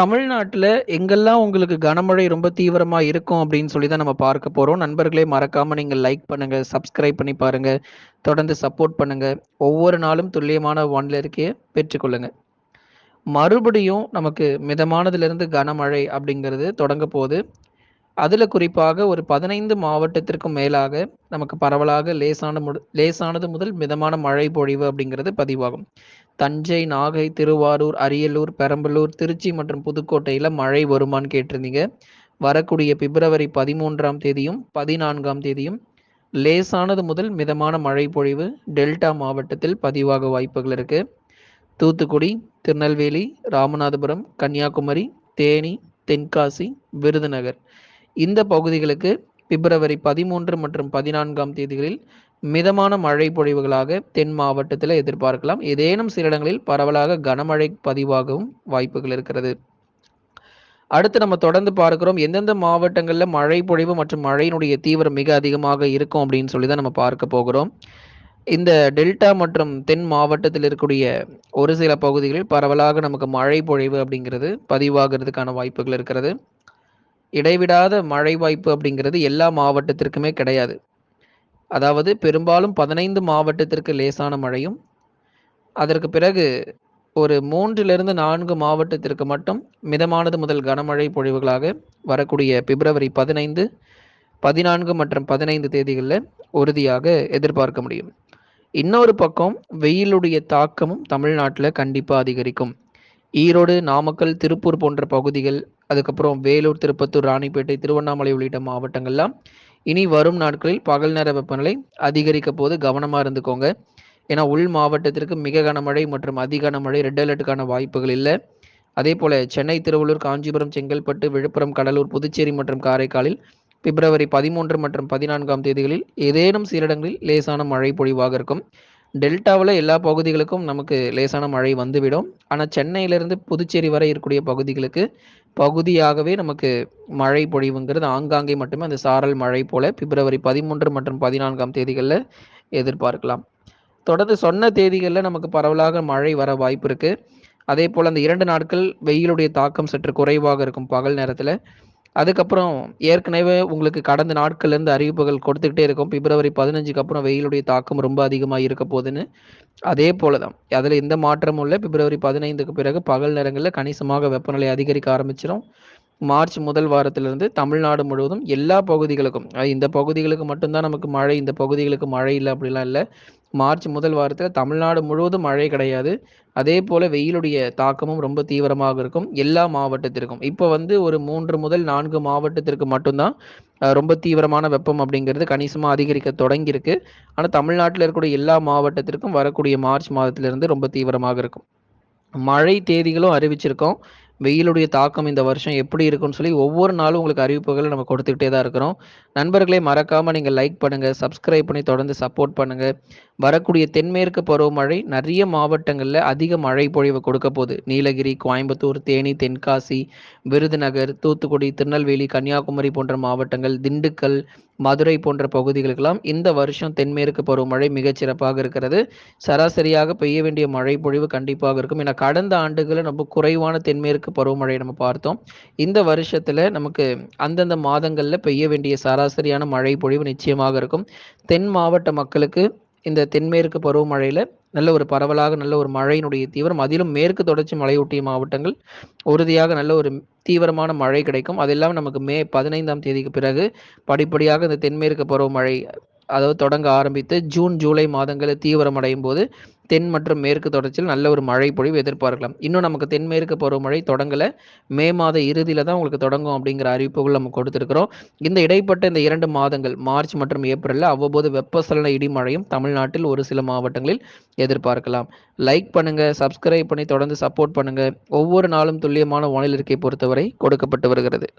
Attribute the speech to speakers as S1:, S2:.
S1: தமிழ்நாட்டில் எங்கெல்லாம் உங்களுக்கு கனமழை ரொம்ப தீவிரமாக இருக்கும் அப்படின்னு சொல்லி தான் நம்ம பார்க்க போகிறோம் நண்பர்களே மறக்காமல் நீங்கள் லைக் பண்ணுங்கள் சப்ஸ்கிரைப் பண்ணி பாருங்கள் தொடர்ந்து சப்போர்ட் பண்ணுங்கள் ஒவ்வொரு நாளும் துல்லியமான வானிலை அறிக்கைய பெற்றுக்கொள்ளுங்கள் மறுபடியும் நமக்கு மிதமானதுலேருந்து கனமழை அப்படிங்கிறது தொடங்க போது. அதில் குறிப்பாக ஒரு 15 மாவட்டத்திற்கும் மேலாக நமக்கு பரவலாக லேசான முடு லேசானது முதல் மிதமான மழை பொழிவு அப்படிங்கிறது பதிவாகும். தஞ்சை, நாகை, திருவாரூர், அரியலூர், பெரம்பலூர், திருச்சி மற்றும் புதுக்கோட்டையில் மழை வருமான்னு கேட்டிருந்தீங்க. வரக்கூடிய பிப்ரவரி 13ஆம் தேதியும், 14ஆம் தேதியும் லேசானது முதல் மிதமான மழை பொழிவு டெல்டா மாவட்டத்தில் பதிவாக வாய்ப்புகள் இருக்கு. தூத்துக்குடி, திருநெல்வேலி, ராமநாதபுரம், கன்னியாகுமரி, தேனி, தென்காசி, விருதுநகர் இந்த பகுதிகளுக்கு பிப்ரவரி 13 மற்றும் 14ஆம் தேதிகளில் மிதமான மழை பொழிவுகளாக தென் மாவட்டத்தில் எதிர்பார்க்கலாம். ஏதேனும் சில இடங்களில் பரவலாக கனமழை பதிவாகவும் வாய்ப்புகள் இருக்கிறது. அடுத்து நம்ம தொடர்ந்து பார்க்கிறோம். எந்தெந்த மாவட்டங்களில் மழை பொழிவு மற்றும் மழையினுடைய தீவிரம் மிக அதிகமாக இருக்கும் அப்படின்னு சொல்லி தான் நம்ம பார்க்க போகிறோம். இந்த டெல்டா மற்றும் தென் மாவட்டத்தில் இருக்கக்கூடிய ஒரு சில பகுதிகளில் பரவலாக நமக்கு மழை பொழிவு அப்படிங்கிறது பதிவாகிறதுக்கான வாய்ப்புகள் இருக்கிறது. இடைவிடாத மழை வாய்ப்பு அப்படிங்கிறது எல்லா மாவட்டத்திற்குமே கிடையாது. அதாவது பெரும்பாலும் 15 மாவட்டத்திற்கு லேசான மழையும், அதற்கு பிறகு ஒரு 3லிருந்து 4 மாவட்டத்திற்கு மட்டும் மிதமானது முதல் கனமழை பொழிவுகளாக வரக்கூடிய பிப்ரவரி 15, 14 மற்றும் பதினைந்து தேதிகளில் உறுதியாக எதிர்பார்க்க முடியும். இன்னொரு பக்கம் வெயிலுடைய தாக்கமும் தமிழ்நாட்டில் கண்டிப்பாக அதிகரிக்கும். ஈரோடு, நாமக்கல், திருப்பூர் போன்ற பகுதிகள், அதுக்கப்புறம் வேலூர், திருப்பத்தூர், ராணிப்பேட்டை, திருவண்ணாமலை உள்ளிட்ட மாவட்டங்கள்லாம் இனி வரும் நாட்களில் பகல் நேர வெப்பநிலை அதிகரிக்க போது கவனமாக இருந்துக்கோங்க. ஏன்னா உள் மாவட்டத்திற்கு மிக கனமழை மற்றும் அதி கனமழை ரெட் அலர்ட்டுக்கான வாய்ப்புகள் இல்லை அதே போல் சென்னை, திருவள்ளூர், காஞ்சிபுரம், செங்கல்பட்டு, விழுப்புரம், கடலூர், புதுச்சேரி மற்றும் காரைக்காலில் பிப்ரவரி 13 மற்றும் 14ஆம் தேதிகளில் ஏதேனும் சில இடங்களில் லேசான மழை பொழிவாக இருக்கும். டெல்டாவில் எல்லா பகுதிகளுக்கும் நமக்கு லேசான மழை வந்துவிடும். ஆனால் சென்னையிலிருந்து புதுச்சேரி வரை இருக்கக்கூடிய பகுதிகளுக்கு பகுதியாகவே நமக்கு மழை பொழிவுங்கிறது ஆங்காங்கே மட்டுமே அந்த சாரல் மழை போல பிப்ரவரி 13 மற்றும் பதினான்காம் தேதிகளில் எதிர்பார்க்கலாம். தொடர்ந்து சொன்ன தேதிகளில் நமக்கு பரவலாக மழை வர வாய்ப்பு அதே போல் அந்த இரண்டு நாட்கள் வெயிலுடைய தாக்கம் சற்று குறைவாக இருக்கும் பகல் நேரத்தில் அதுக்கப்புறம் ஏற்கனவே உங்களுக்கு கடந்த நாட்கள்ல இருந்து அறிவிப்புகள் கொடுத்துக்கிட்டே இருக்கும். பிப்ரவரி 15க்கு அப்புறம் வெயிலுடைய தாக்கம் ரொம்ப அதிகமாக இருக்க போகுதுன்னு. அதே போல தான். அதுல எந்த மாற்றமும் இல்லை. பிப்ரவரி 15க்கு பிறகு பகல் நேரங்களில் கணிசமாக வெப்பநிலை அதிகரிக்க ஆரம்பிச்சிடும் மார்ச் முதல் வாரத்திலிருந்து தமிழ்நாடு முழுவதும் எல்லா பகுதிகளுக்கும் இந்த பகுதிகளுக்கு மட்டும் தான் நமக்கு மழை, இந்த பகுதிகளுக்கு மழை இல்லை அப்படிலாம் இல்லை. மார்ச் முதல் வாரத்தில் தமிழ்நாடு முழுவதும் மழை கிடையாது. அதே போல் வெயிலுடைய தாக்கமும் ரொம்ப தீவிரமாக இருக்கும். எல்லா மாவட்டத்திற்கும். இப்போ வந்து ஒரு மூன்று முதல் நான்கு மாவட்டத்திற்கு மட்டும்தான் ரொம்ப தீவிரமான வெப்பம் அப்படிங்கிறது கணிசமாக அதிகரிக்க தொடங்கியிருக்கு. ஆனால் தமிழ்நாட்டில் இருக்கக்கூடிய எல்லா மாவட்டத்திற்கும் வரக்கூடிய மார்ச் மாதத்திலிருந்து ரொம்ப தீவிரமாக இருக்கும். மழை தேதிகளும் அறிவிச்சிருக்கோம். வெயிலுடைய தாக்கம் இந்த வருஷம் எப்படி இருக்குன்னு சொல்லி ஒவ்வொரு நாளும் உங்களுக்கு அறிவிப்புகளை நம்ம கொடுத்துக்கிட்டே தான் இருக்கிறோம். நண்பர்களே மறக்காம நீங்க லைக் பண்ணுங்க, சப்ஸ்கிரைப் பண்ணி தொடர்ந்து சப்போர்ட் பண்ணுங்க. வரக்கூடிய தென்மேற்கு பருவமழை நிறைய மாவட்டங்கள்ல அதிக மழை பொழிவு கொடுக்க போகுது நீலகிரி, கோயம்புத்தூர், தேனி, தென்காசி, விருதுநகர், தூத்துக்குடி, திருநெல்வேலி, கன்னியாகுமரி போன்ற மாவட்டங்கள், திண்டுக்கல், மதுரை போன்ற பகுதிகளுக்கெல்லாம் இந்த வருஷம் தென்மேற்கு பருவமழை மிகச்சிறப்பாக இருக்கிறது. சராசரியாக பெய்ய வேண்டிய மழை பொழிவு கண்டிப்பாக இருக்கும். ஏன்னா கடந்த ஆண்டுகளில் ரொம்ப குறைவான தென்மேற்கு பருவமழை நம்ம பார்த்தோம். இந்த வருஷத்துல நமக்கு அந்தந்த மாதங்கள்ல பெய்ய வேண்டிய சராசரியான மழை பொழிவு நிச்சயமாக இருக்கும். தென் மாவட்ட மக்களுக்கு இந்த தென்மேற்கு பருவமழையில நல்ல ஒரு பரவலாக நல்ல ஒரு மழையினுடைய தீவிரம் அதிலும் மேற்கு தொடர்ச்சி மலையொட்டிய மாவட்டங்கள் உறுதியாக நல்ல ஒரு தீவிரமான மழை கிடைக்கும். அது நமக்கு மே 15ஆம் தேதிக்கு பிறகு படிப்படியாக இந்த தென்மேற்கு பருவமழை அதாவது தொடங்க ஆரம்பித்து ஜூன், ஜூலை மாதங்களில் தீவிரமடையும் போது தென் மற்றும் மேற்கு தொடர்ச்சியில் நல்ல ஒரு மழை பொழிவு எதிர்பார்க்கலாம். இன்னும் நமக்கு தென்மேற்கு பருவமழை தொடங்கலை மே மாத இறுதியில் தான் உங்களுக்கு தொடங்கும் அப்படிங்கிற அறிவிப்புகள் நம்ம கொடுத்துருக்கிறோம் இந்த இடைப்பட்ட இந்த இரண்டு மாதங்கள் மார்ச் மற்றும் ஏப்ரலில் அவ்வப்போது வெப்பசலன இடி மழையும் தமிழ்நாட்டில் ஒரு சில மாவட்டங்களில் எதிர்பார்க்கலாம். லைக் பண்ணுங்க, சப்ஸ்கிரைப் பண்ணி தொடர்ந்து சப்போர்ட் பண்ணுங்க. ஒவ்வொரு நாளும் துல்லியமான வானிலை இருக்கை பொறுத்தவரை கொடுக்கப்பட்டு வருகிறது.